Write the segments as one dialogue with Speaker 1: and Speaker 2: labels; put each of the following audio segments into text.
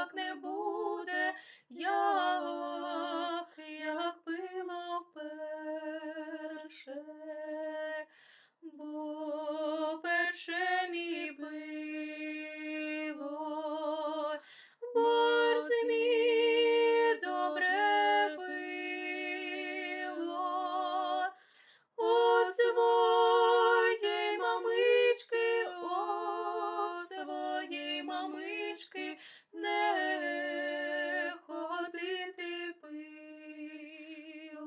Speaker 1: так не буде. Я твоєї мамички не ходити пило.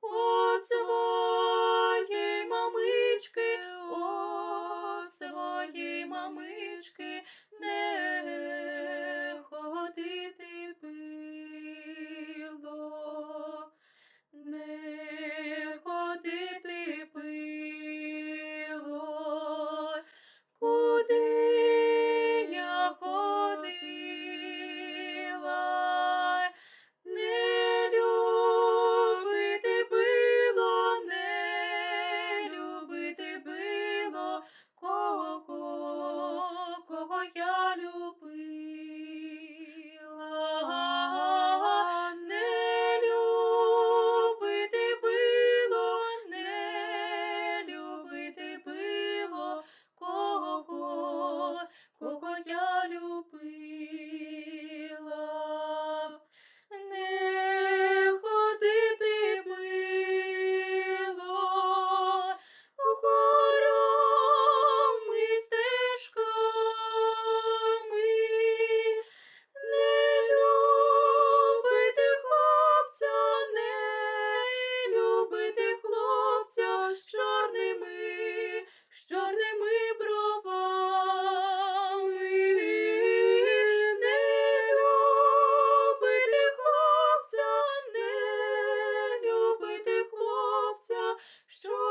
Speaker 1: От своєї мамички, о своєї мамички не з чорними, з чорними бровами. Не любити хлопця, не любити хлопця. що